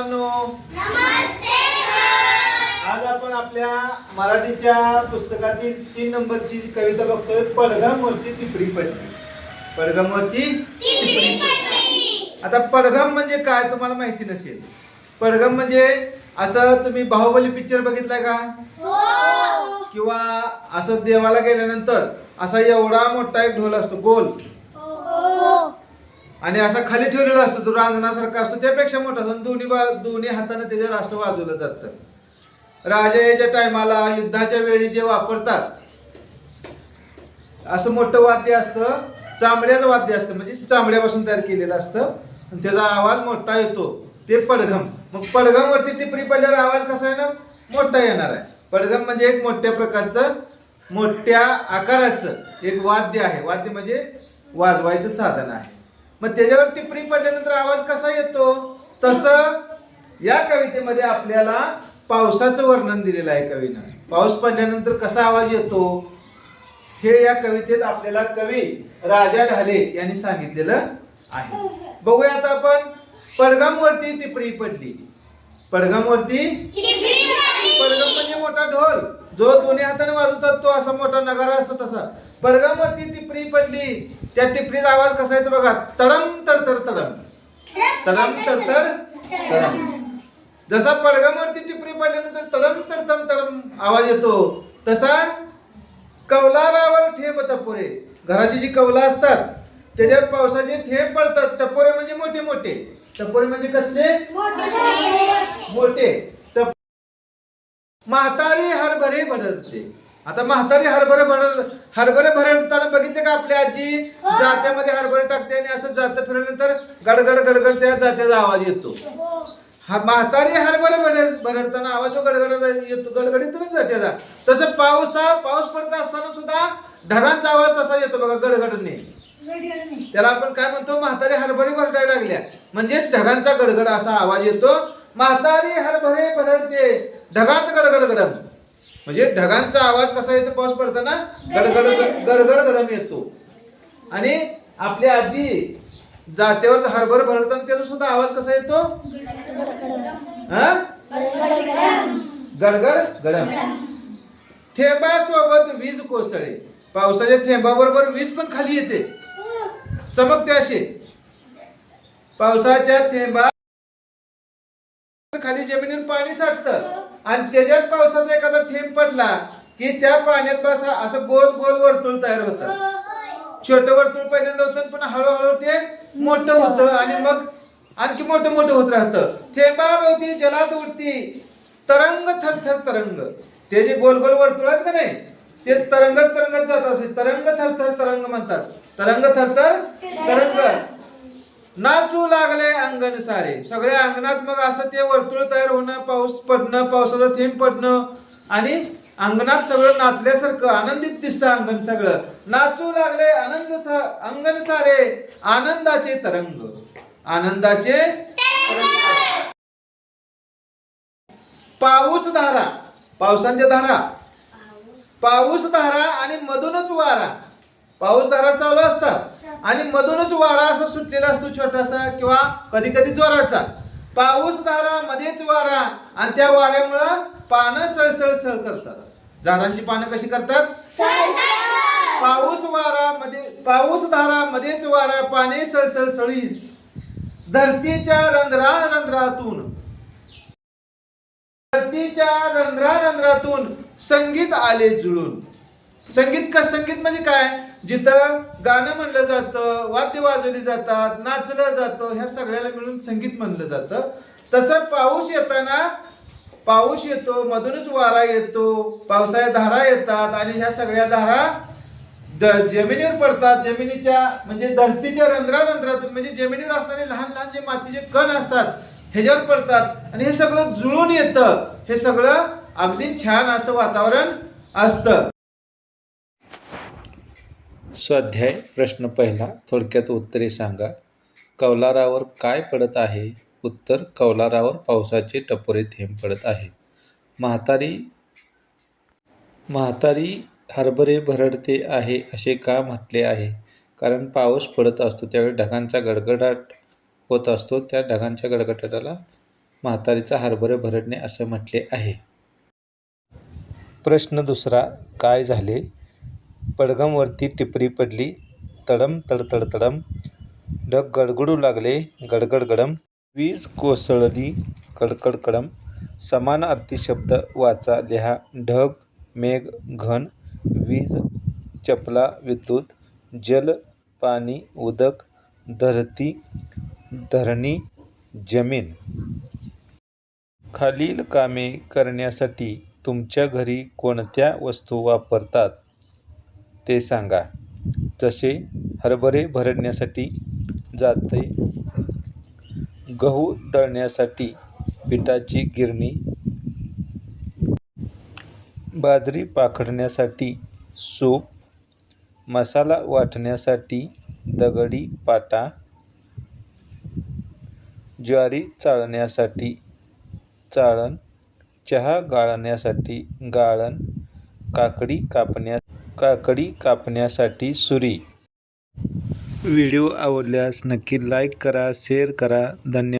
मुलांनो आज आपण आपल्या मराठीच्या पुस्तकातील तीन नंबरची कविता बघतोय पडघमवरती टिपरी पडली. पडघमवरती पडली. आता पडघम म्हणजे काय तुम्हाला माहिती नसेल. पडघम म्हणजे असं तुम्ही बाहुबली पिक्चर बघितलाय का? किंवा असं देवाला गेल्यानंतर असा एवढा मोठा एक ढोल असतो गोल. आणि असा खाली ठेवलेला असतो तो रांजणासारखा असतो. त्यापेक्षा मोठा असतो. दोन्ही बा- दोन्ही हाताने त्याच्यावर असं वाजवलं जातं. राजाच्या टायमाला युद्धाच्या वेळी जे वापरतात असं मोठं वाद्य असतं. चांबड्याचं वाद्य असतं. म्हणजे चांबड्यापासून तयार केलेलं असतं. आणि त्याचा आवाज मोठा येतो. ते पडघम. मग पडघमवरती टिपरी पडल्यावर आवाज कसा येणार? मोठा येणार आहे. पडघम म्हणजे एक मोठ्या प्रकारचं मोठ्या आकाराचं एक वाद्य आहे. वाद्य म्हणजे वाजवायचं साधन आहे. मग त्याच्यावर टिपरी पडल्यानंतर आवाज कसा येतो? तसं या कवितेमध्ये आपल्याला पावसाचं वर्णन दिलेलं आहे कवीनं. पाऊस पडल्यानंतर कसा आवाज येतो? हे या कवितेत आपल्याला कवी राजा ढाले यांनी सांगितलेलं आहे. बघूया आता आपण पडगामवरती टिपरी पडली. पडगामवरती पडगम म्हणजे मोठा ढोल. जो दोन्ही हाताने वाजवतात तो असा मोठा नगारा असतो तसा. पडगामवरती टिपरी पडली. त्या टिपरीचा आवाज कसा येतो बघा. तडम तडतड तडम. तडम तडतड तडम. जसा पडगामवरती टिपरी पडल्यानंतर तडम तडतम तडम आवाज येतो तसा कौलारावर ठेप टपोरे. घराची जी कौला असतात त्याच्यावर पावसाचे ठेप पडतात. टपोरे म्हणजे मोठे मोठे. टपोरे म्हणजे कसले? मोठे. टप म्हातारी हरभरे भरडते आता म्हातारी हरभरे भरड हरभरे भरडताना बघितले का आपली आजी? जात्यामध्ये हरभरे टाकते आणि असं जातं फिरल्यानंतर गडगड गडगड त्या जात्याचा आवाज येतो. हा. म्हातारी हरभरे भरड भरडताना आवाज जो गडगड येतो गडगडीतूनच जात्याचा. तसं पावसा पाऊस पडत असताना सुद्धा ढगांचा आवाज तसा येतो बघा गडगडने. त्याला आपण काय म्हणतो? म्हातारी हरभरे भरडायला लागल्या. म्हणजेच ढगांचा गडगड असा आवाज येतो. म्हातारी हरभरे भरडते ढगात गडगड गडम. म्हणजे ढगांचा आवाज कसा येतो पाऊस पडताना गडगड गडगड. गडम येतो. आणि आपली आजी जात्यावर हरभर भरताना त्याचा सुद्धा आवाज कसा येतो? हा? गडगड गडम थेंबासोबत वीज कोसळे. पावसाच्या थेंबाबरोबर वीज पण खाली येते. चमकते असे. पावसाच्या थेंबा खाली जमिनीवर पाणी साठतं. आणि त्याच्यात पावसाचा एखादा थेंब पडला की त्या पाण्यात बसा असं गोल गोल वर्तुळ तयार होतं. छोटं वर्तुळ पहिल्यांदा होतं पण हळूहळू ते मोठं होतं आणि मग आणखी मोठं मोठं होत राहतं. थेंबाभोवती जलात उडती तरंग थरथर तरंग. ते जे गोल गोल वर्तुळ आहेत का नाही ते तरंगत तरंगत जात असे. तरंग थरथर तरंग म्हणतात. तरंग थरथर तरंग. नाचू लागले अंगण सारे. सगळ्या अंगणात मग असं ते वर्तुळ तयार होणं पाऊस पडणं पावसाचा थेंब पडणं आणि अंगणात सगळं नाचल्यासारखं आनंदित दिसतं अंगण सगळं. नाचू लागले आनंद सा अंगण सारे. आनंदाचे तरंग. आनंदाचे. पाऊस धारा. पावसांच्या धारा. पाऊस धारा आणि मधूनच वारा. पाऊस धारा चालू असतात. आणि मधूनच वारा असा सुटलेला असतो छोटासा किंवा कधी कधी जोराचा. पाऊस धारा मध्येच वारा आणि त्या वाऱ्यामुळं पानं सळसळ सळ करतात. झाडांची पानं कशी करतात? पाऊस वारा मध्ये पाऊस धारा मध्येच वारा पाने सळसळ सळी. धरतीच्या रंध्रा रंध्रातून. धरतीच्या रंध्रा रंध्रातून संगीत आले जुळून. संगीत का संगीत म्हणजे काय? जिथं गाणं म्हणलं जातं वाद्य वाजवली जातात नाचलं जातं ह्या सगळ्याला मिळून संगीत म्हणलं जातं. तसं पाऊस येताना पाऊस येतो मधूनच वारा येतो पावसाळ्या धारा येतात आणि ह्या सगळ्या धारा द- जमिनीवर पडतात. जमिनीच्या म्हणजे धरतीच्या रंध्रा रंध्रातून म्हणजे जमिनीवर असणारे लहान लहान जे मातीचे कण असतात ह्याच्यावर पडतात. आणि हे सगळं जुळून येतं. हे सगळं अगदी छान असं वातावरण असतं. स्वाध्याय प्रश्न पहिला थोडक्यात उत्तरे सांगा. कौलारावर काय पडत आहे? उत्तर कौलारावर पावसाचे टपोरे थेंब पडत आहे. म्हातारी म्हातारी हरभरे भरडते आहे असे का म्हटले आहे? कारण पाऊस पडत असतो त्यावेळी ढगांचा गडगडाट होत असतो त्या ढगांच्या गडगडाटाला म्हातारीचा हरभरे भरडणे असे म्हटले आहे. प्रश्न दुसरा काय झाले? पडगमवरती टिपरी पडली. तडम तडतड तडम. ढग गडगडू लागले. गडगड गडम. वीज कोसळली. कडकड कडम. समानार्थी शब्द वाचा. लिहा. ढग मेघ घन. वीज चपला विद्युत. जल पाणी उदक. धरती धरणी जमीन. खालील कामे करण्यासाठी तुमच्या घरी कोणत्या वस्तू वापरतात? ते सांगा. जसे हरभरे भरडण्यासाठी जाते गहू दळण्यासाठी पिठाची गिरणी बाजरी पाखडण्यासाठी सूप मसाला वाटण्यासाठी दगडी पाटा ज्वारी चाळण्यासाठी चाळण चहा गाळण्यासाठी गाळण काकडी कापण्या काकडी कापण्यासाठी सुरी? व्हिडिओ आवडल्यास नक्की लाईक करा शेअर करा. धन्यवाद.